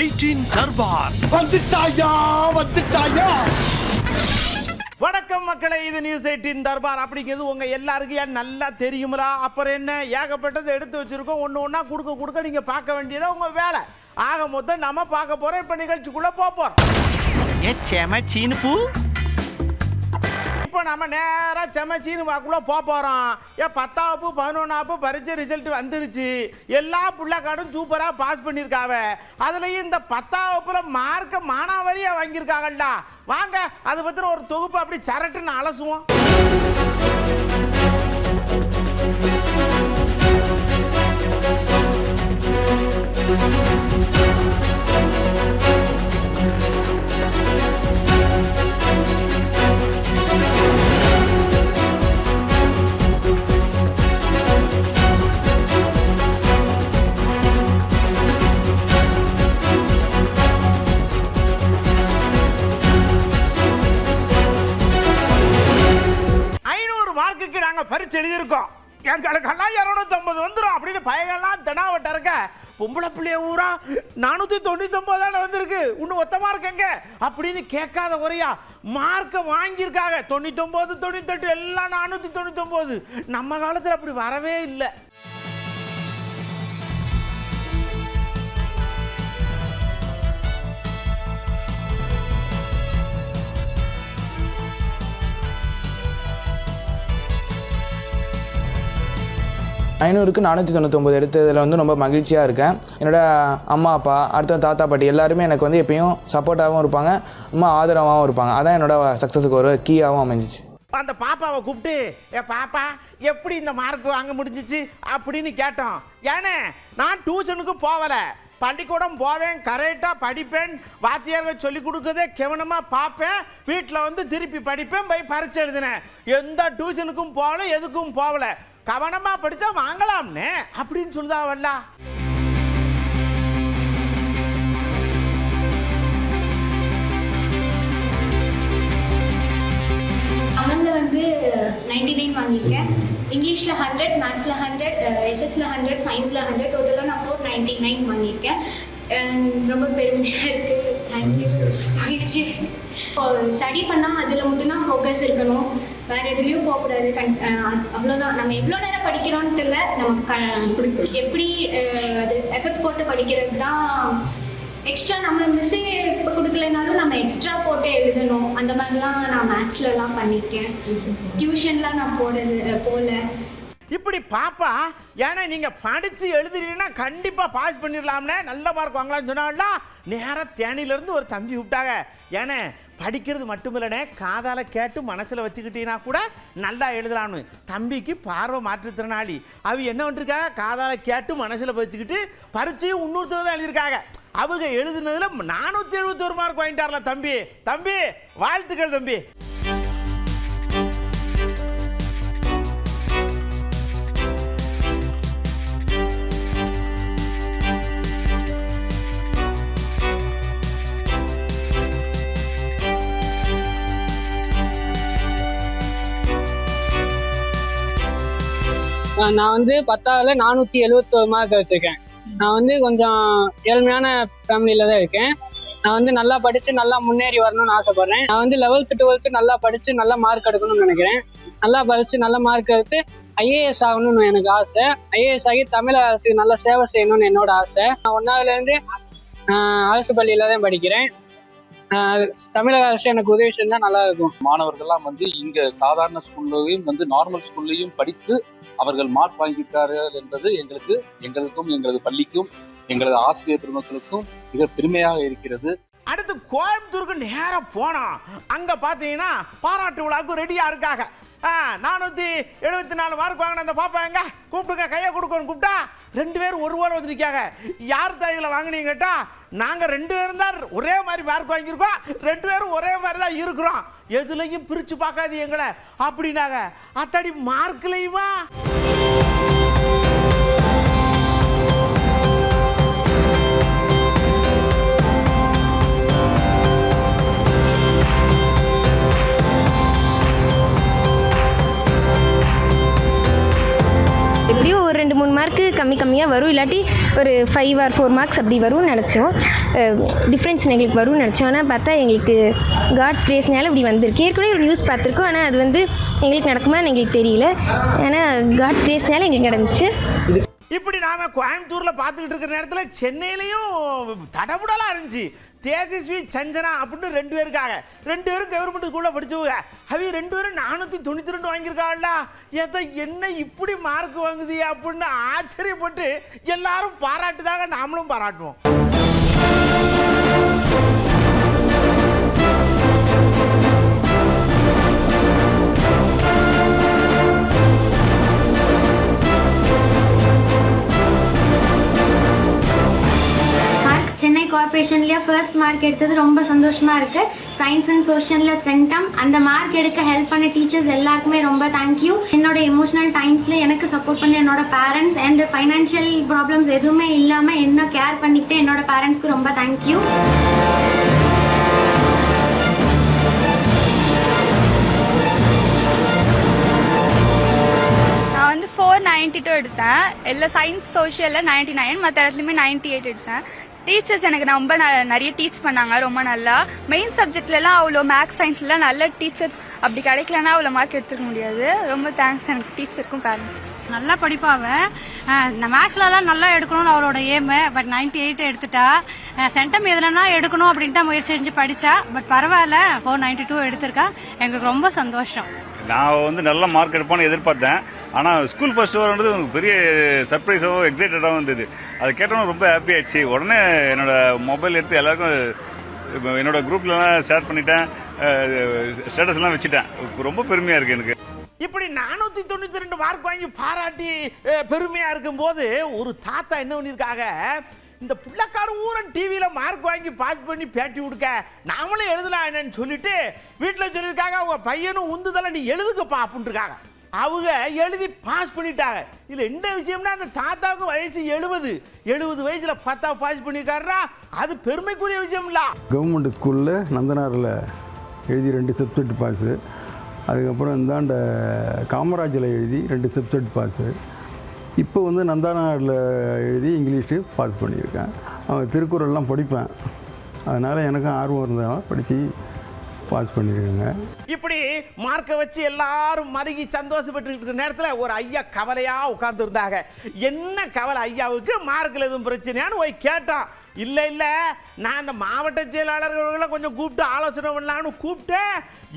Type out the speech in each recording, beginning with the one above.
Eighteen Darbar. வந்துட்டாயா வந்துட்டாயா? வணக்கம் மக்களே இது நியூஸ் எயிட்டின் தர்பார். அப்படிங்கிறது உங்க எல்லாருக்கும் ஏன் நல்லா தெரியுங்களா அப்புறம் என்ன? ஏகப்பட்டதை எடுத்து வச்சிருக்கோம். ஒன்று ஒன்றா கொடுக்க கொடுக்க நீங்க பார்க்க வேண்டியதா உங்க வேலை. ஆக மொத்தம் நம்ம பார்க்க போறோம். இப்போ நிகழ்ச்சிக்குள்ள போக போறோம். ஏ செம சீனு பூ. இப்போ நம்ம நேராக செமச்சின்னு வாக்குள்ளே போக போகிறோம் ஏன் பத்தாப்பு பதினொன்றாப்பு பரீட்சை ரிசல்ட் வந்துருச்சு. எல்லா பிள்ளைக்காடும் சூப்பராக பாஸ் பண்ணியிருக்காவ அதுலேயும் இந்த பத்தாவப்புல மார்க்கை மானாவாரியாக வாங்கியிருக்காங்கல்டா வாங்க அதை பற்றின ஒரு தொகுப்பு அப்படி சரட்டுன்னு அலசுவோம். நானூற்றி தொண்ணூத்தொம்பது தானே வந்திருக்கு? இன்னும் ஒத்த மார்க் எங்க அப்படின்னு கேட்காத குறையா மார்க்கை வாங்கியிருக்காங்க. தொண்ணூத்தொம்பது தொண்ணூத்தெட்டு எல்லாம் நானூற்றி தொண்ணூத்தொம்பது நம்ம காலத்தில் அப்படி வரவே இல்லை. ஐநூறுக்கு நானூற்றி தொண்ணூத்தொம்பது எடுத்ததில் வந்து ரொம்ப மகிழ்ச்சியாக இருக்கேன். என்னோட அம்மா அப்பா அடுத்த தாத்தா பாட்டி எல்லாருமே எனக்கு வந்து எப்பயும் சப்போர்ட்டாகவும் இருப்பாங்க ரொம்ப ஆதரவாகவும் இருப்பாங்க. அதான் என்னோட சக்ஸஸுக்கு ஒரு கீயாகவும் அமைஞ்சிச்சு. அந்த பாப்பாவை கூப்பிட்டு ஏ பாப்பா எப்படி இந்த மார்க் வாங்க முடிஞ்சிச்சு? அப்படின்னு கேட்டோம். ஏனே நான் டியூஷனுக்கு போகலை பள்ளிக்கூடம் போவேன் கரெக்டாக படிப்பேன் வாத்தியார்கள் சொல்லி கொடுக்கதே கவனமாக பார்ப்பேன். வீட்டில் வந்து திருப்பி படிப்பேன் போய் பரிச்சு எழுதினேன். எந்த டியூஷனுக்கும் போகல எதுக்கும் போகலை. கவனமாக படித்தா வாங்கலாம்னே. அப்படின்னு சொல்லுதாவல்ல தமிழில் வந்து நைன்டி நைன் வாங்கியிருக்கேன். இங்கிலீஷில் ஹண்ட்ரட் மேத்ஸில் ஹண்ட்ரட் எஸ்எஸ்சில் ஹண்ட்ரட் சயின்ஸில் ஹண்ட்ரட் டோட்டலாக நான் ஃபோர் நைன்டி நைன் வாங்கியிருக்கேன். ரொம்ப பெருமையாக இருக்குது தேங்க்யூ மகிழ்ச்சி. இப்போ ஸ்டடி பண்ணால் அதில் மட்டும்தான் ஃபோக்கஸ் இருக்கணும். வேறு எதுலேயும் போகக்கூடாது கண் அவ்வளோதான் நம்ம எவ்வளோ நேரம் படிக்கிறோன்ட்டு இல்லை நம்ம எப்படி அது எஃபெக்ட் போட்டு படிக்கிறது தான் எக்ஸ்ட்ரா நம்ம மிஸ்ஸே இப்போ கொடுக்கலனாலும் நம்ம எக்ஸ்ட்ரா போட்டு எழுதணும். அந்த மாதிரிலாம் நான் மேத்ஸ்லலாம் பண்ணியிருக்கேன் டியூஷன்லாம் நான் போடுறது அஹ் போகல இப்படி பாப்பா ஏன்னா நீங்க படிச்சு எழுதுறீங்கன்னா கண்டிப்பா பாஸ் பண்ணிடலாம்னே நல்ல மார்க் வாங்கலாம்னு சொன்னாங்களா நேராக தேனியிலேருந்து ஒரு தம்பி விட்டாங்க ஏன்னா படிக்கிறது மட்டும் இல்லைனே காதால் கேட்டு மனசில் வச்சுக்கிட்டீங்கன்னா கூட நல்லா எழுதலாம்னு. தம்பிக்கு பார்வை மாற்றுத்திறனாளி. அவ என்ன பண்ணிருக்காங்க காதால் கேட்டு மனசில் வச்சுக்கிட்டு பரீட்சையும் இன்னொருத்தர் தான் எழுதியிருக்காங்க. அவங்க எழுதுனதுல நானூற்றி எழுபத்தோரு மார்க் வாங்கிட்டார்ல தம்பி. தம்பி வாழ்த்துக்கள் தம்பி. நான் வந்து பத்தாவதுல நானூற்றி எழுவத்தோரு மார்க் எடுத்திருக்கேன். நான் வந்து கொஞ்சம் ஏழ்மையான ஃபேமிலியில தான் இருக்கேன். நான் வந்து நல்லா படித்து நல்லா முன்னேறி வரணும்னு ஆசைப்பட்றேன். நான் வந்து லெவல்த்து டுவெல்த்து நல்லா படித்து நல்லா மார்க் எடுக்கணும்னு நினைக்கிறேன். நல்லா படித்து நல்ல மார்க் எடுத்து ஐஏஎஸ் ஆகணும்னு எனக்கு ஆசை. ஐஏஎஸ் ஆகி தமிழ் அரசுக்கு நல்லா சேவை செய்யணும்னு என்னோட ஆசை. நான் ஒன்றாவதுலேருந்து அரசு பள்ளியில் தான் படிக்கிறேன். தமிழக அரசு எனக்கு உதவி செஞ்சால் நல்லா இருக்கும். மாணவர்கள்லாம் வந்து இங்க சாதாரண ஸ்கூல்லையும் வந்து நார்மல் ஸ்கூல்லையும் படித்து அவர்கள் மார்க் வாங்கியிருக்கார்கள் என்பது எங்களுக்கு எங்களுக்கும் எங்களது பள்ளிக்கும் எங்களது ஆசிரியர் பெருமக்களுக்கும் மிக பெருமையாக இருக்கிறது. அடுத்து கோயம்புத்தூருக்கு நேராக போனோம் அங்கே பார்த்தீங்கன்னா பாராட்டு விழாவுக்கு ரெடியாக இருக்காங்க. நானூற்றி எழுபத்தி நாலு மார்க் வாங்கின அந்த பாப்பா எங்க? கூப்பிடுங்க கையை கொடுக்கணும். கூப்பிட்டா ரெண்டு பேரும் ஒரு போல வந்து நிற்காங்க. யார் தாயில வாங்கினீங்க கேட்டால் நாங்கள் ரெண்டு பேரும் தான் ஒரே மாதிரி மார்க் வாங்கியிருக்கோம். ரெண்டு பேரும் ஒரே மாதிரி தான் இருக்கிறோம். எதுலையும் பிரித்து பார்க்காது எங்களை. அப்படின்னாங்க. அத்தடி மார்க்லையுமா? மார்க்கு கம்மி கம்மியாக வரும். இல்லாட்டி ஒரு ஃபைவ் ஆர் ஃபோர் மார்க்ஸ் அப்படி வரும்னு நினச்சோம். டிஃப்ரென்ஸ் எங்களுக்கு வரும்னு நினச்சோம். ஆனால் பார்த்தா எங்களுக்கு காட்ஸ் கிரேஸ்னால இப்படி வந்திருக்கு. ஏற்கனவே ஒரு நியூஸ் பார்த்துருக்கோம். ஆனால் அது வந்து எங்களுக்கு நடக்குமான்னு எங்களுக்கு தெரியல. ஆனால் காட்ஸ் கிரேஸ்னால எங்களுக்கு நடந்துச்சு. இப்படி நாம கோயம்புத்தூர்ல பார்த்துக்கிட்டு இருக்கிற நேரத்தில் சென்னையிலையும் தடபுடலாக இருந்துச்சு. தேஜஸ்வி சஞ்சனா அப்படின்னு ரெண்டு பேருக்காக. ரெண்டு பேரும் கவர்மெண்ட் ஸ்கூலில் படிச்சவங்க. அவி ரெண்டு பேரும் நானூற்றி தொண்ணூற்றி ரெண்டு வாங்கியிருக்காள்ல ஏதோ என்ன இப்படி மார்க் வாங்குது அப்படின்னு ஆச்சரியப்பட்டு எல்லாரும் பாராட்டுதாங்க நாமளும் பாராட்டுவோம். மார்க் கார்ப்பரேஷன்லேயே ஃபர்ஸ்ட் மார்க் எடுத்தது ரொம்ப சந்தோஷமா இருக்கு. சயின்ஸ் அண்ட் சோஷியலில் சென்டம். அந்த மார்க் எடுக்க ஹெல்ப் பண்ண டீச்சர்ஸ் எல்லாருக்குமே ரொம்ப தேங்க்யூ என்னோட எமோஷனல் டைம்ஸில் எனக்கு சப்போர்ட் பண்ண என்னோட பேரண்ட்ஸ் அண்ட் ஃபைனான்ஷியல் ப்ராப்ளம்ஸ் எதுவுமே இல்லாமல் என்ன கேர் பண்ணிக்கிட்டு என்னோட பேரண்ட்ஸ்க்கு ரொம்ப தேங்க்யூ நான் வந்து ஃபோர் நைன்டி டூ எடுத்தேன். எல்லா சயின்ஸ் சோஷியலில் நைன்டி நைன் மற்ற இடத்துலையுமே நைன்டி எயிட் எடுத்தேன். டீச்சர்ஸ் எனக்கு ரொம்ப ந- நிறைய டீச் பண்ணாங்க ரொம்ப நல்லா. மெயின் சப்ஜெக்ட்லலாம் அவ்வளோ மேக்ஸ் சயின்ஸ்லாம் நல்ல டீச்சர் அப்படி கிடைக்கலன்னா அவ்வளோ மார்க் எடுத்துக்க முடியாது. ரொம்ப தேங்க்ஸ் எனக்கு டீச்சருக்கும் பேரண்ட்ஸ் நல்லா படிப்பாவ மேக்ஸ்லலாம் நல்லா எடுக்கணும்னு அவளோட எய்மு பட் 98 எயிட் எடுத்துட்டா. சென்டம் எதுலனா எடுக்கணும் அப்படின்ட்டு முயற்சி செஞ்சு படித்தா பட் பரவாயில்ல ஃபோர் நைன்டி டூ எடுத்திருக்கா. எங்களுக்கு ரொம்ப சந்தோஷம். நான் வந்து நல்ல மார்க் எடுப்பான்னு எதிர்பார்த்தேன். ஆனால் ஸ்கூல் ஃபர்ஸ்ட் வரன்றது எனக்கு பெரிய சர்ப்ரைஸாகவும் எக்ஸைட்டடாகவும் இருந்தது. அது கேட்டோன்னு ரொம்ப ஹாப்பி ஆயிடுச்சு. உடனே என்னோடய மொபைல் எடுத்து எல்லாருக்கும் என்னோடய குரூப்லலாம் ஷேர் பண்ணிட்டேன். ஸ்டேட்டஸ்லாம் வச்சுட்டேன். ரொம்ப பெருமையாக இருக்குது எனக்கு. இப்படி நானூற்றி தொண்ணூற்றி ரெண்டு மார்க் வாங்கி பாராட்டி பெருமையாக இருக்கும்போது ஒரு தாத்தா என்ன பண்ணியிருக்காங்க? இந்த பிள்ளைக்கார ஊரன் டிவியில் மார்க் வாங்கி பாஸ் பண்ணி பேட்டி கொடுக்க நாமளும் எழுதலாம் என்னன்னு சொல்லிட்டு வீட்டில் சொல்லியிருக்காங்க அவங்க பையனும் உந்துதலை நீ எழுதுக்கப்பா அப்படின்ட்டுருக்காங்க அவங்க எழுதி பாஸ் பண்ணிட்டாங்க. இதில் என்ன விஷயம்னா அந்த தாத்தாவுக்கு வயசு எழுபது. எழுபது வயசில் பத்தா பாஸ் பண்ணியிருக்காருனா அது பெருமைக்குரிய விஷயம் இல்லை கவர்மெண்ட் ஸ்கூலில் நந்தனாரில் எழுதி ரெண்டு சப்ஜெக்ட் பாஸு அதுக்கப்புறம் இந்தாண்ட காமராஜில் எழுதி ரெண்டு சப்ஜெக்ட் பாஸு இப்போ வந்து நந்தனாரில் எழுதி இங்கிலீஷு பாஸ் பண்ணியிருக்கேன். அவன் திருக்குறள்லாம் படிப்பேன். அதனால் எனக்கும் ஆர்வம் இருந்ததுனால படித்து பாஸ் பண்ணியிருக்கேங்க இப்படி மார்க்கை வச்சு எல்லாரும் மருகி சந்தோஷப்பட்டு இருக்கிற நேரத்தில் ஒரு ஐயா கவலையா உட்கார்ந்து இருந்தாங்க என்ன கவலை ஐயாவுக்கு? மார்க்கில் எதுவும் பிரச்சனையான்னு போய் கேட்டான் இல்லை இல்லை நான் இந்த மாவட்ட செயலாளர்களை கொஞ்சம் கூப்பிட்டு ஆலோசனை பண்ணலான்னு கூப்பிட்டேன்.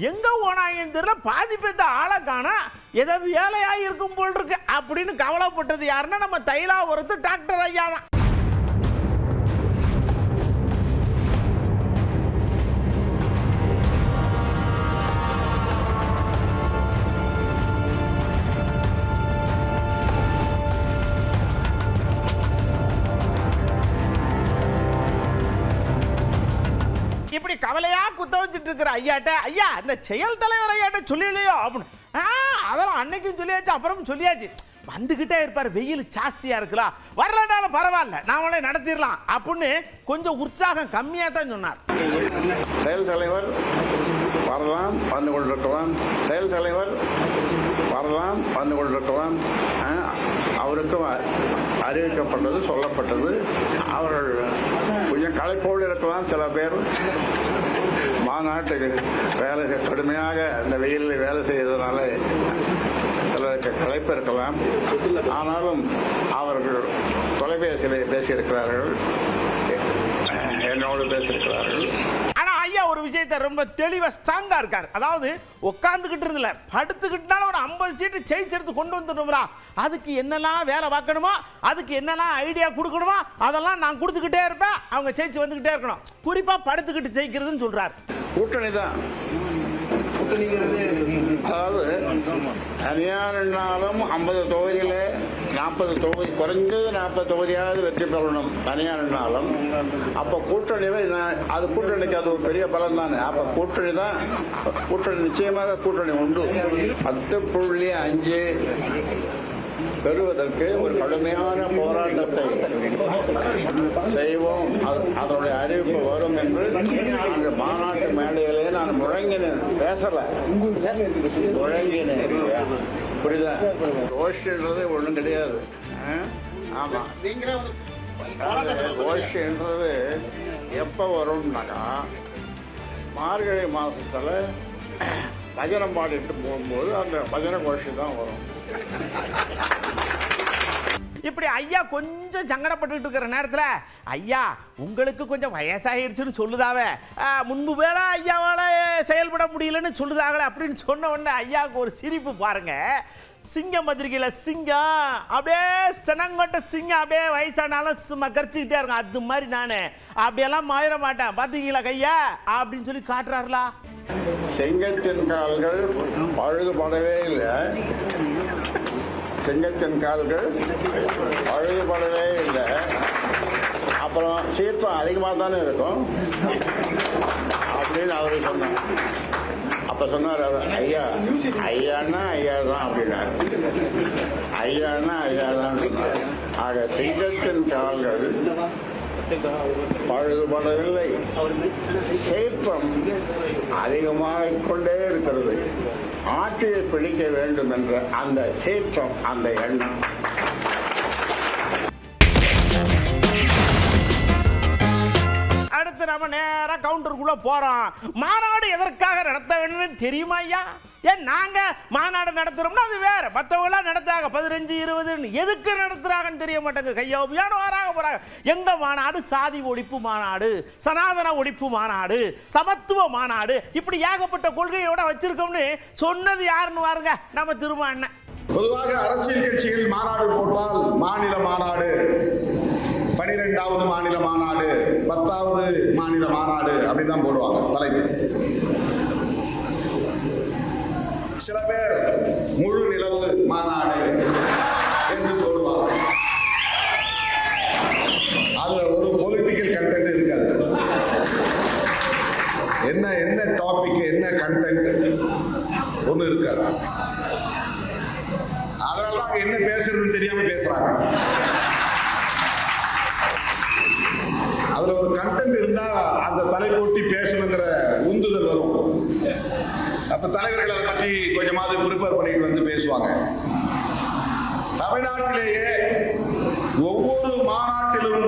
எங்கே ஓனாங்கன்னு தெரியல பாதி பேத்த ஆளை காணா ஏதோ வேலையாக இருக்கும் போல் இருக்கு. அப்படின்னு கவலைப்பட்டது யாருன்னா நம்ம தைலாபுரத்து டாக்டர் ஐயா தான். கவலையா குத்த வச்சுட்டு இருக்கிற ஐயாட்ட ஐயா இந்த செயல் தலைவர் ஐயாட்ட சொல்லலையோ அப்படின்னு. ஆ அதெல்லாம் அன்னைக்கும் சொல்லியாச்சு அப்புறம் சொல்லியாச்சு. வந்துகிட்டே இருப்பார் வெயில் ஜாஸ்தியாக இருக்கலாம் வரலனாலும் பரவாயில்ல நாமளே நடத்திடலாம் அப்படின்னு கொஞ்சம் உற்சாகம் கம்மியாக தான் சொன்னார். செயல் தலைவர் வரலாம் வந்து கொண்டிருக்கலாம். செயல் தலைவர் வரலாம் வந்து கொண்டிருக்கலாம். அவருக்கும் அறிவிக்கப்பட்டது சொல்லப்பட்டது. அவர்கள் கொஞ்சம் களைப்போடு இருக்கலாம் சில பேர். மாநாட்டுக்கு வேலை கடுமையாக அந்த வெயிலில் வேலை செய்வதனால சிலருக்கு களைப்பு இருக்கலாம். ஆனாலும் அவர்கள் தொலைபேசியில் பேசியிருக்கிறார்கள். என்னோடு பேசியிருக்கிறார்கள் ஆனா ஐயா ஒரு விஷயத்தை ரொம்ப தெளிவா ஸ்ட்ராங்கா இருக்காரு. அதாவது உட்காந்துக்கிட்டு இருந்தல படுத்துக்கிட்டுனால ஒரு ஐம்பது சீட்டு ஜெயிச்செடுத்து கொண்டு வந்துடணும்ரா. அதுக்கு என்னெல்லாம் வேலை பார்க்கணுமோ அதுக்கு என்னெல்லாம் ஐடியா கொடுக்கணுமோ அதெல்லாம் நான் கொடுத்துக்கிட்டே இருப்பேன். அவங்க ஜெயிச்சு வந்துக்கிட்டே இருக்கணும். குறிப்பா படுத்துக்கிட்டு ஜெயிக்கிறதுன்னு சொல்றாரு. கூட்டணி தான். அதாவது தனியார்னாலும் ஐம்பது தொகுதியில் நாற்பது தொகுதி குறைஞ்சது நாற்பது தொகுதியாவது வெற்றி பெறணும் தனியார்னாலும். அப்போ கூட்டணியில் நான் அது கூட்டணிக்கு அது ஒரு பெரிய பலம் தானே அப்போ கூட்டணி தான் கூட்டணி நிச்சயமாக கூட்டணி உண்டு. பத்து புள்ளி அஞ்சு பெறுவதற்கு ஒரு கடுமையான போராட்டத்தை செய்வோம். அது- அதனுடைய அறிவிப்பு வரும் என்று அன்று மாநாட்டு மேடையிலே நான் முழங்கினேன். பேசல. முழங்கினேன். புரியுதா? கோஷ்டின்றது ஒன்றும் கிடையாது? ஆமாம் கோஷ்டின்றது எப்போ வரும்னாக்கா மார்கழி மாதத்தில் பஜனை பாடிட்டு போகும்போது அந்த பஜனை கோஷ்டி தான் வரும். இப்படி ஐயா கொஞ்சம் சங்கடப்பட்டுக்கிட்டு இருக்கிற நேரத்தில் ஐயா உங்களுக்கு கொஞ்சம் வயசாகிருச்சுன்னு சொல்லுதாவே. முன்பு வேலை ஐயாவால் செயல்பட முடியலன்னு சொல்லுதாங்களே அப்படின்னு சொன்ன உடனே ஐயாவுக்கு ஒரு சிரிப்பு பாருங்க. சிங்கம் பத்திரிக்கையில் சிங்கம் அப்படியே சினங்கொட்ட சிங்கம் அப்படியே வயசானாலும் சும்மா கரிச்சுக்கிட்டே இருக்கும். அது மாதிரி நான் அப்படியெல்லாம் மாறிட மாட்டேன். பார்த்தீங்களா கையா? அப்படின்னு சொல்லி காட்டுறாருலா. செங்கத்தின் கால்கள் பழுதுபடவே இல்லை. செங்கத்தின் கால்கள் பழுதுபடவே இல்லை. அப்புறம் சீர்ப்பம் அதிகமாக தானே இருக்கும். அப்படின்னு அவர் சொன்னார். அப்போ சொன்னார் அவர் ஐயா ஐயான்னா ஐயா தான் அப்படின்னாரு. ஐயான்னா ஐயா தான் சொன்னார். ஆக சிங்கத்தின் கால்கள் பழுதுபடவில்லை சீர்ப்பம் அதிகமாக கொண்டே இருக்கிறது. ஆட்சியை பிடிக்க வேண்டும் என்ற அந்த சேற்றம் அந்த எண்ணம். அடுத்து நம்ம நேரா கவுண்டருக்குள்ள போறோம். மாநாடு எதற்காக நடத்த வேண்டும் தெரியுமா ஐயா? ஏன் நாங்கள் மாநாடு நடத்துகிறோம்னா அது வேறு. மற்றவங்களாம் நடத்துறாங்க. பதினஞ்சு இருபதுன்னு எதுக்கு நடத்துகிறாங்கன்னு தெரிய மாட்டேங்க கையோபியான்னு வராங்க போகிறாங்க எங்கள் மாநாடு? சாதி ஒழிப்பு மாநாடு சனாதன ஒழிப்பு மாநாடு சமத்துவ மாநாடு இப்படி ஏகப்பட்ட கொள்கையோட வச்சுருக்கோம்னு சொன்னது யாருன்னு பாருங்க. நம்ம திரும்ப அண்ணன். பொதுவாக அரசியல் கட்சிகள் மாநாடு போட்டால் மாநில மாநாடு பனிரெண்டாவது மாநில மாநாடு பத்தாவது மாநில மாநாடு அப்படின்னு தான் போடுவாங்க தலைப்பு. சில பேர் முழு நிலவு மாநாடு என்று போடுவாங்க அதுல ஒரு பொலிட்டிக்கல் கண்டென்ட் இருக்காது. என்ன என்ன டாபிக் என்ன கண்டென்ட் ஒன்றும் இருக்காது. அதனால தான் அங்கே என்ன பேசுறதுன்னு தெரியாம பேசுறாங்க அதுல ஒரு கண்டென்ட் இருந்தா அந்த தலைப்பொட்டி பேசணுங்கிற உந்துதல் வரும் அப்ப தலைவர்கள் அதை பற்றி கொஞ்சமாவது ப்ரிப்பேர் பண்ணிட்டு வந்து பேசுவாங்க. தமிழ்நாட்டிலேயே ஒவ்வொரு மாநாட்டிலும்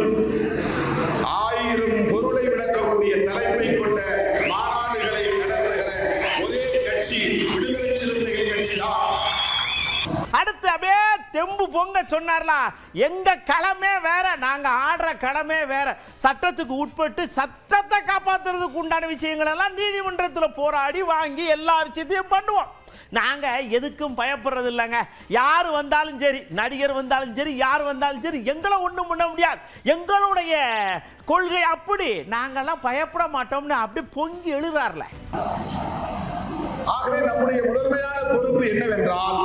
பொங்க சொன்னார்ல எங்க கடமே வேற நாங்க ஆடுற கடமே வேற. சட்டத்துக்கு உட்பட்டு சட்டத்தை காப்பாத்துறதுக்கு உண்டான விஷயங்கள் எல்லாம் நீதிமன்றத்தில் போராடி வாங்கி எல்லா விஷயத்தையும் பண்ணுவோம். நாங்க எதுக்கும் பயப்படுறது இல்லைங்க. யார் வந்தாலும் சரி நடிகர் வந்தாலும் சரி யார் வந்தாலும் சரி எங்களை ஒன்றும் பண்ண முடியாது. எங்களுடைய கொள்கை அப்படி. நாங்கெல்லாம் பயப்பட மாட்டோம்னு அப்படி பொங்கி எழுறாருல. ஆகவே நம்முடைய முதன்மையான பொறுப்பு என்னவென்றால்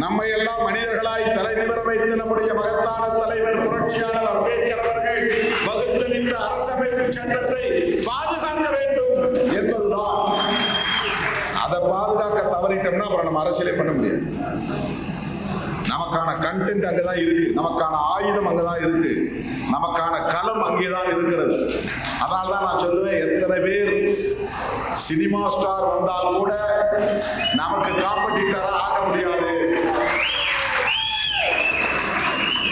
நம்மை எல்லாம் மனிதர்களாய் தலை நிமிர வைத்து நம்முடைய மகத்தான தலைவர் புரட்சியாளர் அம்பேத்கர் அவர்கள் வகுத்தளித்த அரசமைப்பு சட்டத்தை பாதுகாக்க வேண்டும் என்பதுதான். அதை பாதுகாக்க தவறிட்டோம்னா அப்புறம் நம்ம அரசியலை பண்ண முடியாது. நமக்கான கண்டென்ட் அங்கதான் இருக்கு. நமக்கான ஆயுதம் அங்கதான் இருக்கு. நமக்கான களம் அங்கேதான் இருக்கிறது. அதனால தான் நான் சொல்லுவேன் எத்தனை பேர் சினிமா ஸ்டார் வந்தால் கூட நமக்கு காம்படிட்டராக ஆக முடியாது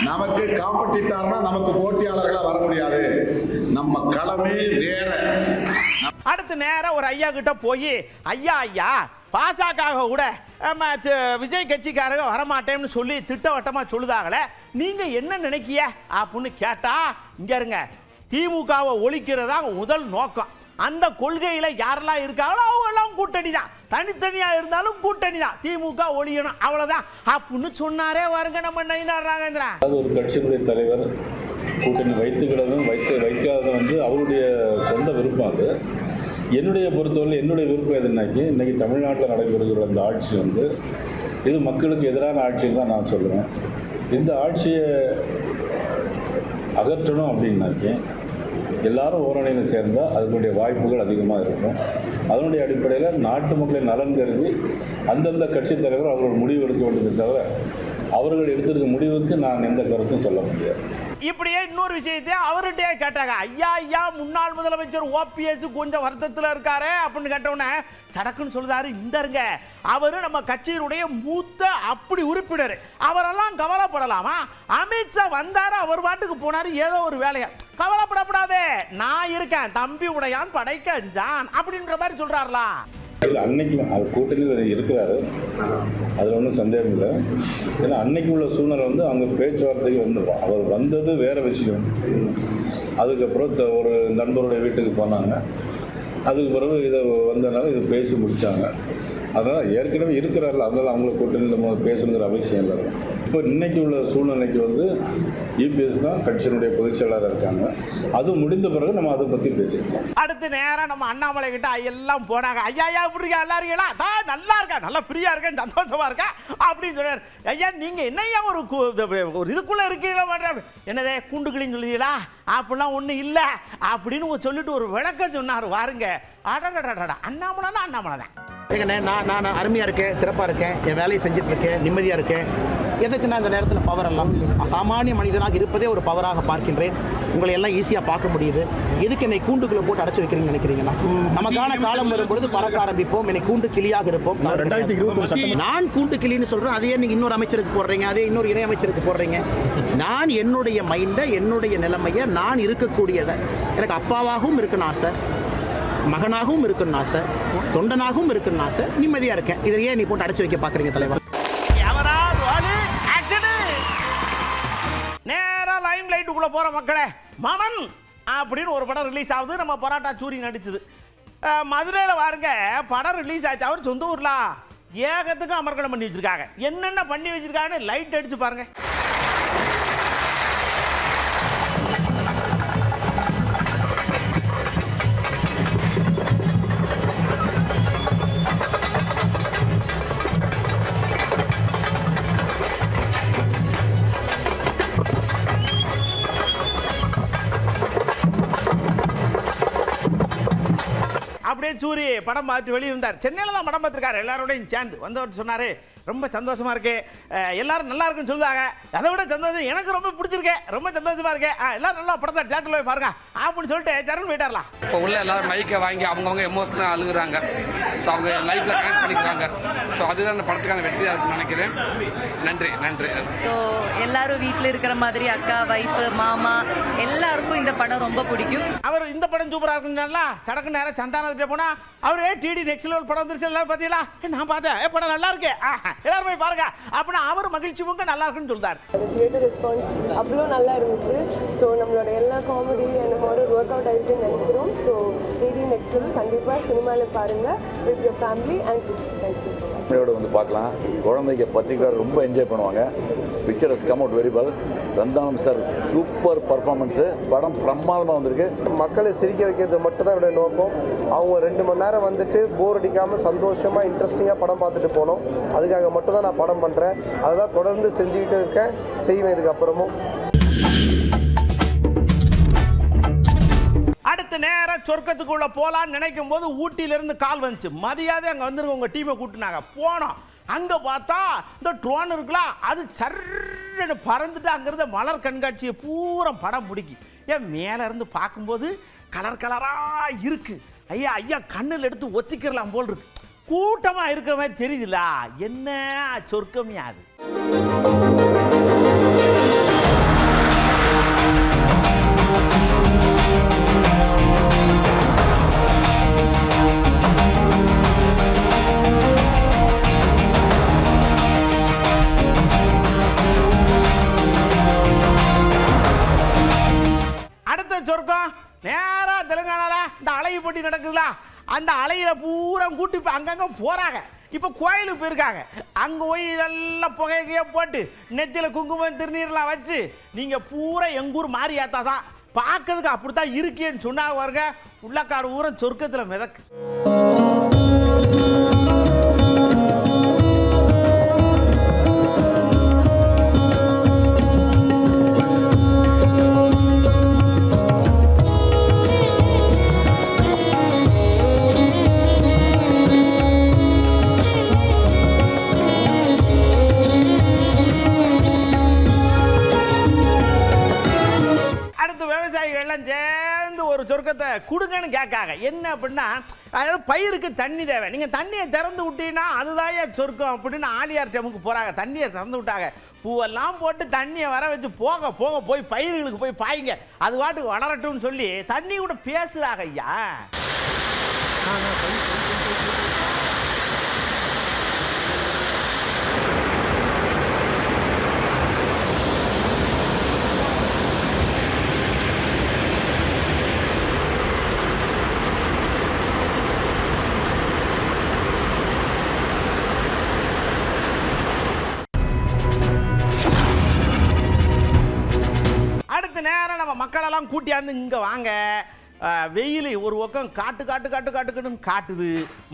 நமக்கு காம்படிட்டார்னா நமக்கு போட்டியாளர்களா வர முடியாது. நம்ம கடமை வேற. அடுத்து நேரம் ஒரு ஐயா கிட்ட போய் ஐயா ஐயா பாசாக்காக கூட நம்ம விஜய் கட்சிக்காரங்க வரமாட்டேன்னு சொல்லி திட்டவட்டமாக சொல்லுதாங்களே நீங்கள் என்ன நினைக்கிய? அப்படின்னு கேட்டா இங்க இருங்க. திமுகவை ஒழிக்கிறதா முதல் நோக்கம். அந்த கொள்கையில் யாரெல்லாம் இருக்காங்களோ அவங்க எல்லாம் கூட்டணி தான் தனித்தனியாக இருந்தாலும் கூட்டணி தான் திமுக ஒழியணும் அவ்வளோதான் அப்படின்னு சொன்னாரே வருங்க நம்ம நயினார் ராகேந்திரா. அது ஒரு கட்சியினுடைய தலைவர் கூட்டணி வைத்துக்கிறதும் வைத்து வைக்காததும் வந்து அவருடைய சொந்த விருப்பம் அது. என்னுடைய பொறுத்தவரை என்னுடைய விருப்பம் எதுனாக்கி இன்றைக்கி தமிழ்நாட்டில் நடைபெறுகிற அந்த ஆட்சி வந்து இது மக்களுக்கு எதிரான ஆட்சின்னு தான் நான் சொல்லுவேன். இந்த ஆட்சியை அகற்றணும் அப்படின்னாக்கி எல்லாரும் ஓரணியில் சேர்ந்தால் அதனுடைய வாய்ப்புகள் அதிகமாக இருக்கும். அதனுடைய அடிப்படையில் நாட்டு மக்களின் நலன் கருதி அந்தந்த கட்சித் தலைவர் அவர்கள் முடிவு எடுக்க வேண்டியதை தவிர அவர்கள் எடுத்திருக்க முடிவுக்கு நான் எந்த கருத்தும் சொல்ல முடியாது. இப்படியே இன்னொரு விஷயத்தை அவர்கிட்டயே கேட்டாங்க. ஐயா ஐயா முன்னாள் முதலமைச்சர் ஓபிஎஸ் கொஞ்சம் வருத்தத்தில் இருக்காரு அப்படின்னு கேட்டவுடனே சடக்குன்னு சொல்லுதாரு இந்த இருங்க அவரு நம்ம கட்சியினுடைய மூத்த அப்படி உறுப்பினர். அவரெல்லாம் கவலைப்படலாமா? அமித்ஷா வந்தாரு அவர் பாட்டுக்கு போனாரு ஏதோ ஒரு வேலையா? கவலைப்படப்படாதே. நான் இருக்கேன் தம்பி உடையான் படைக்க ஜான் அப்படின்ற மாதிரி சொல்றாருலா? இல்லை அன்னைக்கு அவர் கூட்டணியில் இருக்கிறாரு. அதில் ஒன்றும் சந்தேகம் இல்லை. ஏன்னா அன்னைக்கு உள்ள சூழ்நிலை வந்து அங்கே பேச்சுவார்த்தைக்கு வந்து அவர் வந்தது வேறு விஷயம். அதுக்கப்புறம் த- ஒரு நண்பருடைய வீட்டுக்கு போனாங்க. அதுக்கு பிறகு இதை வந்தனால இதை பேசி முடித்தாங்க அதனால் ஏற்கனவே இருக்கிறார்கள். அதனால் அவங்கள கூட்டணியில் நம்ம பேசணுங்கிற அவசியம் இல்லை. இப்போ இன்றைக்கி உள்ள சூழ்நிலைக்கு வந்து யூபிஎஸ் தான் கட்சியினுடைய பொதுச் செயலாளர் இருக்காங்க. அது முடிந்த பிறகு நம்ம அதை பற்றி பேசிக்கலாம். அடுத்து நேராக நம்ம அண்ணாமலை கிட்ட எல்லாம் போனாங்க. ஐயா ஐயா இப்படி இருக்கா நல்லா இருக்கீங்களா? தான் நல்லா இருக்கா? நல்லா ஃப்ரீயாக இருக்கேன். சந்தோஷமா இருக்கா? அப்படின்னு சொன்னார். ஐயா நீங்கள் என்னய்யா ஒரு ஒரு இதுக்குள்ளே இருக்கீங்களா? மாட்டேன். என்னதே கூண்டுக்கிளின்னு சொல்லுவீங்களா அப்படிலாம் ஒன்றும் இல்லை. அப்படின்னு சொல்லிட்டு ஒரு விளக்கம் சொன்னார். வாருங்க. அடடடடா அண்ணாமலைன்னா அண்ணாமலை தான் ஏங்கண்ணே நான் நான் அருமையாக இருக்கேன் சிறப்பாக இருக்கேன் என் வேலையை செஞ்சுட்டு இருக்கேன் நிம்மதியாக இருக்கேன் எதுக்கு நான் இந்த நேரத்தில் பவர் எல்லாம் சாமானிய மனிதனாக இருப்பதே ஒரு பவராக பார்க்கின்றேன் உங்களை எல்லாம் ஈஸியாக பார்க்க முடியுது எதுக்கு என்னை கூண்டுக்குள்ளே போட்டு அடைச்சு வைக்கிறீங்கன்னு நினைக்கிறீங்கன்னா நமக்கான காலம் வரும்பொழுது பறக்க ஆரம்பிப்போம் என்னை கூண்டு கிளியாக இருப்போம் நான் கூண்டு கிளின்னு சொல்கிறேன் அதையே நீங்கள் இன்னொரு அமைச்சருக்கு போடுறீங்க அதே இன்னொரு இணை அமைச்சருக்கு போடுறீங்க நான் என்னுடைய மைண்டை என்னுடைய நிலைமையை நான் இருக்கக்கூடியதை எனக்கு அப்பாவாகவும் இருக்கணும் ஆசை மகனாகவும் இருக்குன்னு ஆசை. தொண்டனாகவும் இருக்குன்னு ஆசை. நிம்மதியாக இருக்கேன். இதில் ஏன் நீ போட்டு அடைச்சி வைக்க பார்க்குறீங்க தலைவர் நேராக லைம் லைட்டுக்குள்ளே போகிற மக்களே மமன் அப்படின்னு ஒரு படம் ரிலீஸ் ஆகுது. நம்ம பராட்டா சூரி நடிச்சது. மதுரையில் வாருங்க. பாருங்க படம் ரிலீஸ் ஆச்சு. அவர் சொந்த ஊரில் ஏகத்துக்கு அமர்க்கலம் பண்ணி வச்சுருக்காங்க. என்னென்ன பண்ணி வச்சிருக்காங்கன்னு லைட் அடித்து பாருங்கள் சூரி படம் பார்த்து வெளியிருந்தார். சென்னையில் தான் படம் பார்த்துருக்காரு. எல்லாரோடையும் சேர்ந்து. வந்தவர் சொன்னார் ரொம்ப சந்தோஷமா இருக்குது எல்லாரும் நல்லா இருக்குன்னு சொல்லுவாங்க. அதை விட சந்தோஷம் எனக்கு ரொம்ப பிடிச்ச பிடிச்சிருக்கு ரொம்ப சந்தோஷமா இருக்கு அஹ், எல்லாரும் நல்லா படத்தை தேட்டரில் போய் பாருங்க. அப்படின்னு சொல்லிட்டு சரண் போயிட்டார்லாம் இப்போ உள்ள எல்லாரும் மைக்கை வாங்கி அவங்கவுங்க எமோஷனலாக அழுகுறாங்க. ஸோ அவங்க லைஃப்பில் கனெக்ட் பண்ணிக்கிறாங்க. ஸோ அதுதான் அந்த படத்துக்கான வெற்றியாக இருக்குன்னு நினைக்கிறேன். நன்றி நன்றி ஸோ எல்லாரும் வீட்டில் இருக்கிற மாதிரி அக்கா வைஃபு மாமா எல்லாருக்கும் இந்த படம் ரொம்ப பிடிக்கும். அவர் இந்த படம் சூப்பரா இருக்குன்னா சடக்கு நேரம் சந்தானத்திட்ட போனா அவரு டிடி நெக்ஸ்ட் லெவல் படம் வந்துருச்சு. எல்லாரும் பார்த்தீங்களா? நான் பார்த்தேன். ஏ, படம் நல்லா இருக்கு. எல்லாரும் போய் பாருங்க. அப்படின்னா அவர் மகிழ்ச்சி பொங்க நல்லா இருக்குன்னு சொல்றாரு. அவ்வளோ நல்லா இருந்துச்சு. ஸோ நம்மளோட எல்லா comedy and horror work out ஆகிட்டு நினைக்கிறோம். ஸோ டிடி நெக்ஸ்ட் கண்டிப்பாக சினிமாவில் பாருங்கள் with your family and kids thank you ஃபேமிலியோட வந்து பார்க்கலாம். குழந்தைங்க பர்டிகுலர் ரொம்ப என்ஜாய் பண்ணுவாங்க. Picture has come out very well Santhanam sir super performance படம் பிரமாதமாக வந்திருக்கு. மக்களை சிரிக்க வைக்கிறது மட்டும் தான் என்னுடைய நோக்கம். அவங்க ரெண்டு மணி நேரம் வந்துட்டு போர் அடிக்காமல் சந்தோஷமாக இன்ட்ரெஸ்டிங்காக படம் பார்த்துட்டு போகணும் அதுக்காக மட்டும் தான் நான் படம் பண்ணுறேன் அதை தான் தொடர்ந்து செஞ்சுக்கிட்டு இருக்கேன். செய்வேன் இதுக்கப்புறமும். நேராக நேரா சொர்க்கத்துக்குள்ள போலான்னு நினைக்கும் போது ஊட்டியிலேருந்து கால் வந்துச்சு. மரியாதை அங்கே வந்துருங்க உங்கள் டீமை கூட்டினாங்க. போனோம். அங்கே பார்த்தா இந்த ட்ரோன் இருக்குல்ல அது சர்ன்னு பறந்துட்டு அங்கேருந்து மலர் கண்காட்சியை பூரா படம் பிடிக்கி. ஏன் மேலே இருந்து பார்க்கும்போது கலர் கலராக இருக்குது ஐயா ஐயா கண்ணில் எடுத்து ஒத்திக்கிறலாம் போல் இருக்கு. கூட்டமாக இருக்கிற மாதிரி தெரியுதுல்ல என்ன சொர்க்கமே அது. சொர்க்கம் நேரா தெலுங்கானால இந்த அலை போட்டி நடக்குதுல அந்த அலையில பூரா கூட்டி இப்போ அங்கங்க போறாங்க. இப்போ கோயிலுக்கு போயிருக்காங்க. அங்கே போய் நல்லா புகைய போட்டு நெத்தியில் குங்குமம் திருநீர்லாம் வச்சு நீங்கள் பூரா எங்கூர் மாரியாத்தா தான். பார்க்கறதுக்கு அப்படித்தான் இருக்கேன்னு சொன்னாங்க வருங்க உள்ளக்காடு ஊரம் சொர்க்கத்தில் மிதக்கு. சேர்ந்து கொடுங்கன்னு கேட்காங்க. என்ன அப்படின்னா அதாவது பயிருக்கு தண்ணி தேவை. நீங்கள் தண்ணியை திறந்து விட்டீங்கன்னா அதுதான் சொர்க்கம் அப்படின்னு ஆலியார் டெமுக்கு போகிறாங்க தண்ணியை திறந்து விட்டாங்க. பூவெல்லாம் போட்டு தண்ணியை வர வச்சு போக போக போய் பயிர்களுக்கு போய் பாய்ங்க. அது பாட்டுக்கு வளரட்டும்னு சொல்லி தண்ணி கூட பேசுகிறாங்க ஐயா. இங்கேருந்து இங்கே வாங்க. வெயில் ஒரு பக்கம் காட்டு காட்டு காட்டு காட்டுக்குன்னு காட்டுது.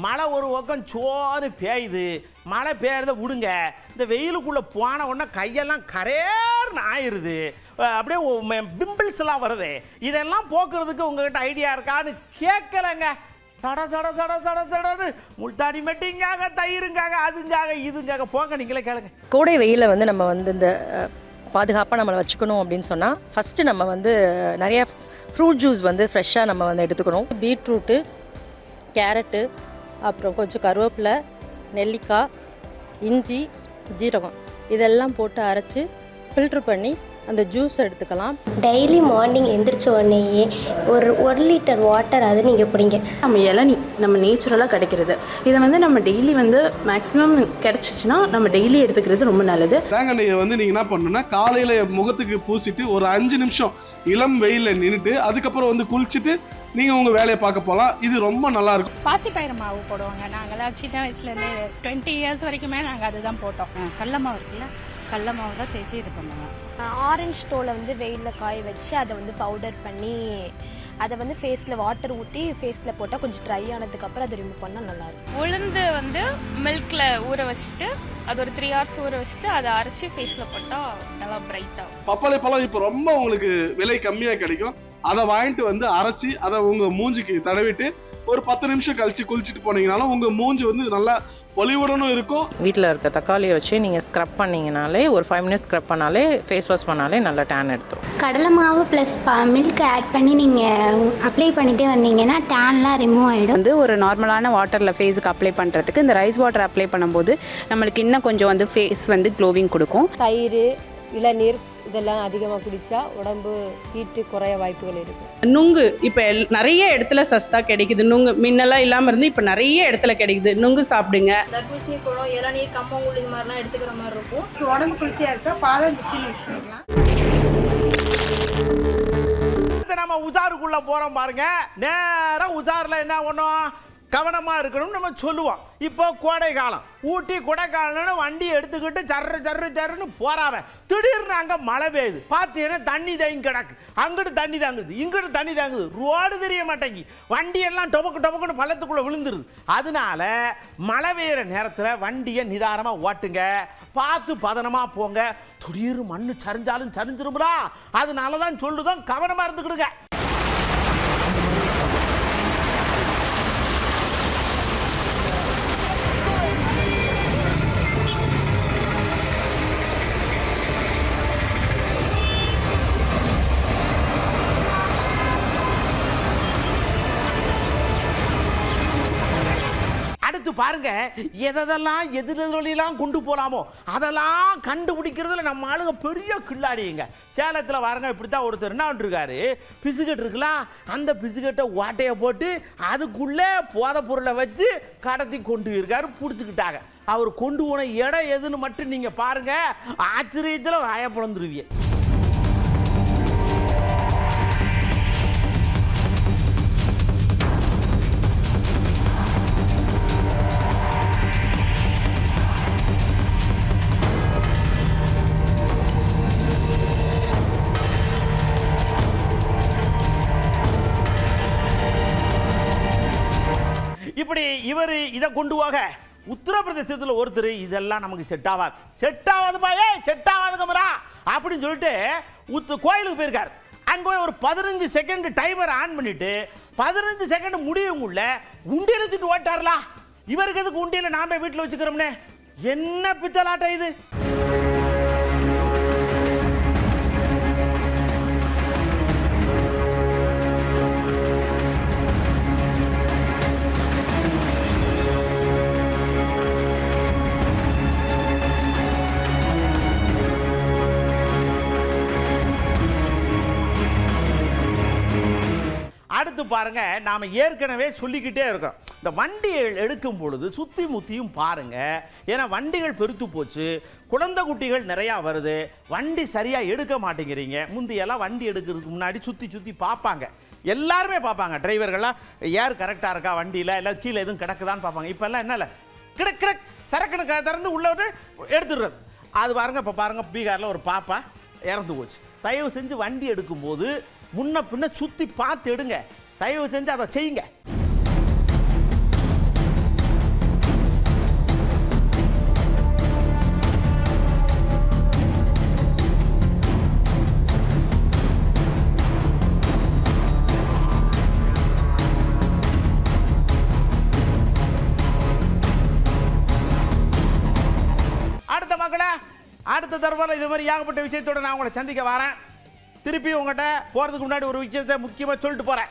மழை ஒரு பக்கம் சோறு பேயுது. மழை பெய்யறத விடுங்க. இந்த வெயிலுக்குள்ளே போன உடனே கையெல்லாம் கரேர்னு ஆயிடுது. அப்படியே பிம்பிள்ஸ் எல்லாம் வருது. இதெல்லாம் போக்குறதுக்கு உங்ககிட்ட ஐடியா இருக்கான்னு கேட்கலங்க. சட சட சட சட சடன்னு முல்தாடி மெட்டிங்காக தயிருங்காக அதுங்காக இதுங்காக போங்க நீங்களே கேளுங்க. கோடை வெயிலில் வந்து நம்ம வந்து இந்த பாதுகாப்பாக நம்மளை வச்சுக்கணும் அப்படின்னு சொன்னால் ஃபஸ்ட்டு நம்ம வந்து நிறைய ஃப்ரூட் ஜூஸ் வந்து ஃப்ரெஷ்ஷாக நம்ம வந்து எடுத்துக்கணும். பீட்ரூட்டு கேரட்டு அப்புறம் கொஞ்சம் கருவேப்பிலை நெல்லிக்காய் இஞ்சி ஜீரகம் இதெல்லாம் போட்டு அரைச்சி ஃபில்ட்ரு பண்ணி அந்த ஜூஸ் எடுத்துக்கலாம். டெய்லி மார்னிங் எந்திரிச்ச உடனேயே ஒரு ஒரு லிட்டர் வாட்டர் அது நீங்கள் குடிங்க. நம்ம இளநி நம்ம நேச்சுரலாக கிடைக்கிறது. இதை வந்து நம்ம டெய்லி வந்து மேக்ஸிமம் கிடைச்சிச்சின்னா நம்ம டெய்லி எடுத்துக்கிறது ரொம்ப நல்லது. தேங்காய் எண்ணெயை வந்து நீங்கள் என்ன பண்ணணும்னா காலையில் முகத்துக்கு பூசிட்டு ஒரு அஞ்சு நிமிஷம் இளம் வெயிலில் நின்றுட்டு அதுக்கப்புறம் வந்து குளிச்சுட்டு நீங்கள் உங்கள் வேலையை பார்க்க போகலாம் இது ரொம்ப நல்லா இருக்கும். பாசிப்பயிறு மாவு போடுவாங்க. நாங்களாம் சின்ன வயசுலேருந்து டுவெண்ட்டி இயர்ஸ் வரைக்குமே நாங்கள் அதுதான் போட்டோம். கடல மாவு இருக்குல்ல? கடல மாவு தான் தேய்ச்சி இது பண்ணுவோம் ஆரஞ்சு தோலை வந்து வெயிலில் காய வச்சு அதை வந்து பவுடர் பண்ணி அதை வந்து ஃபேஸில் வாட்டர் ஊற்றி ஃபேஸில் போட்டால் கொஞ்சம் ட்ரை ஆனதுக்கப்புறம் அதை ரிமூவ் பண்ணால் நல்லாயிருக்கும் உளுந்து வந்து மில்க்ல ஊற வச்சுட்டு அது ஒரு த்ரீ ஹவர்ஸ் ஊற வச்சுட்டு அதை அரைச்சி ஃபேஸில் போட்டால் நல்லா பிரைட் ஆகும். பப்பாளி பழம் இப்போ ரொம்ப உங்களுக்கு விலை கம்மியாக கிடைக்கும். அதை வாங்கிட்டு வந்து அரைச்சி அதை உங்கள் மூஞ்சிக்கு தடவிட்டு ஒரு பத்து நிமிஷம் கழிச்சு குளிச்சுட்டு போனீங்கனாலும் உங்கள் மூஞ்சி வந்து நல்லா பொலிவுடனும் இருக்கும். வீட்டில் இருக்க தக்காளியை வச்சு நீங்கள் ஸ்க்ரப் பண்ணிங்கனாலே ஒரு ஃபைவ் மினிட்ஸ் ஸ்க்ரப் பண்ணாலே ஃபேஸ் வாஷ் பண்ணாலே நல்லா டேன் எடுத்துரும். கடலை மாவு ப்ளஸ் மில்க் ஆட் பண்ணி நீங்கள் அப்ளை பண்ணிட்டே வந்தீங்கன்னா டேன்லாம் ரிமூவ் ஆகிடும் வந்து ஒரு நார்மலான வாட்டரில் ஃபேஸுக்கு அப்ளை பண்ணுறதுக்கு இந்த ரைஸ் வாட்டர் அப்ளை பண்ணும்போது நம்மளுக்கு இன்னும் கொஞ்சம் வந்து ஃபேஸ் வந்து க்ளோவிங் கொடுக்கும். தயிர் இளநீர் இதெல்லாம் அதிகமாக குடித்தா உடம்பு ஹீட்டு குறைய வாய்ப்புகள் இருக்குது நுங்கு இப்போ நிறைய இடத்துல சஸ்தா கிடைக்குது. நுங்கு முன்னெல்லாம் இல்லாமல் இருந்து இப்போ நிறைய இடத்துல கிடைக்குது. நுங்கு சாப்பிடுங்க. தர்பூசணி பழம் இளநீர் கம்மங்கூழ் இது மாதிரிலாம் எடுத்துக்கிற மாதிரி இருக்கும். உடம்பு குளிர்ச்சியாக இருக்கா? பாதாம் மிஷின் யூஸ் பண்ணிக்கலாம். நம்ம உசாருக்குள்ள போறோம் பாருங்க. நேரா உசாரில் என்ன பண்ணுவோம்? கவனமாக இருக்கணும்னு நம்ம சொல்லுவோம். இப்போ கோடை காலம். ஊட்டி கொடைக்கானல்னு வண்டி எடுத்துக்கிட்டு சர்ற சர்ற சர்றன்னு போறாவ திடீர்னு அங்கே மழை பெய்யுது. பார்த்தீங்கன்னா தண்ணி தேங்கி கிடக்கு. அங்கிட்டு தண்ணி தாங்குது இங்கிட்டு தண்ணி தாங்குது. ரோடு தெரிய மாட்டேங்கி. வண்டி எல்லாம் டொபக்கு டொபக்குன்னு பள்ளத்துக்குள்ளே விழுந்துருது. அதனால மழை பெய்கிற நேரத்தில் வண்டியை நிதானமாக ஓட்டுங்க. பார்த்து பதனமாக போங்க. திடீர்னு மண்ணு சரிஞ்சாலும் சரிஞ்சிருமுடா. அதனால தான் சொல்லுதான் கவனமாக இருந்துக்கிடுங்க அடுத்து பாருங்க எதெல்லாம் எதிரெதிரெல்லாம் கொண்டு போகலாமோ அதெல்லாம் கண்டுபிடிக்கிறதுல நம்ம ஆளுங்க பெரிய கில்லாடிங்க. சேலத்தில் பாருங்க இப்படி தான் ஒருத்தர் என்ன பண்ணிருக்காரு? பிசுகட் இருக்குல்ல அந்த பிசுகட்டை ஓட்டையை போட்டு அதுக்குள்ளே போதை பொருளை வச்சு கடத்தி கொண்டு இருக்காரு பிடிச்சிக்கிட்டாங்க. அவர் கொண்டு போன இடம் எதுன்னு மட்டும் நீங்கள் பாருங்கள் ஆச்சரியத்தில் வாயப்பழந்துருவீங்க கொண்டு போக. உத்தரப்பிரதேசத்தில் ஒருத்தர் இதெல்லாம் நமக்கு செட் ஆகாது செட் ஆகாதுப்பா ஏ செட் ஆகாது கமரா அப்படின்னு சொல்லிட்டு உத்து கோயிலுக்கு போயிருக்கார். அங்கே போய் ஒரு பதினஞ்சு செகண்ட் டைமர் ஆன் பண்ணிட்டு பதினஞ்சு செகண்ட் முடியுங்குள்ள உண்டியில் வச்சுட்டு ஓட்டார்லா இவருக்கு எதுக்கு உண்டியில் நாம வீட்டில் வச்சுக்கிறோம்னே? என்ன பித்தலாட்டம் இது? அடுத்து பாருங்க நாம் ஏற்கனவே சொல்லிக்கிட்டே இருக்கோம். இந்த வண்டிகள் எடுக்கும் பொழுது சுற்றி முத்தியும் பாருங்க. ஏன்னா வண்டிகள் பெருத்து போச்சு. குழந்தை குட்டிகள் நிறையா வருது. வண்டி சரியாக எடுக்க மாட்டேங்கிறீங்க. முந்தையெல்லாம் வண்டி எடுக்கிறதுக்கு முன்னாடி சுற்றி சுற்றி பார்ப்பாங்க எல்லாருமே பார்ப்பாங்க டிரைவர்கள்லாம் ஏர் கரெக்டாக இருக்கா வண்டியில்? இல்லை கீழே எதுவும் கிடக்குதான்னு பார்ப்பாங்க இப்போல்லாம் என்ன இல்லை. கிடக் கிடக் சரக்குன்னு திறந்து உள்ள எடுத்துடுறது. அது பாருங்க இப்போ பாருங்கள் பீகாரில் ஒரு பாப்பா இறந்து போச்சு. தயவு செஞ்சு வண்டி எடுக்கும்போது முன்ன பின்ன சுற்றி பார்த்து எடுங்க. தயவு செஞ்சு அதை செய்யுங்க அடுத்த மக்களை அடுத்த தடவை இது மாதிரி ஏகப்பட்ட விஷயத்தோட நான் உங்களை சந்திக்க வரேன். திருப்பி உங்கள்கிட்ட போகிறதுக்கு முன்னாடி ஒரு விஷயத்தை முக்கியமாக சொல்லிட்டு போகிறேன்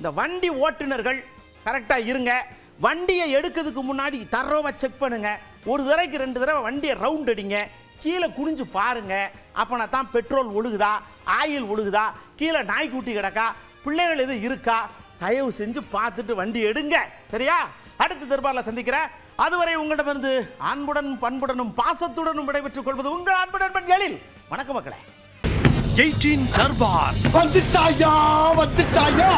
இந்த வண்டி ஓட்டுநர்கள் கரெக்டாக இருங்க. வண்டியை எடுக்கிறதுக்கு முன்னாடி தரோவை செக் பண்ணுங்க. ஒரு தடவைக்கு ரெண்டு தடவை வண்டியை ரவுண்ட் அடிங்க. கீழே குனிஞ்சு பாருங்க. அப்போனா தான் பெட்ரோல் ஒழுகுதா? ஆயில் ஒழுகுதா? கீழே நாய்க்குட்டி கிடக்கா? பிள்ளைகள் எதுவும் இருக்கா? தயவு செஞ்சு பார்த்துட்டு வண்டி எடுங்க. சரியா? அடுத்த தர்பாரில் சந்திக்கிறேன். அதுவரை உங்களிடமிருந்து அன்புடன் பண்புடனும் பாசத்துடனும் விடைபெற்றுக் கொள்வது உங்கள் அன்புடன் பெண் எழில். வணக்கம் மக்களே. எயிட்டீன் தர்பார். வந்துட்டாயா? வந்துட்டாயா?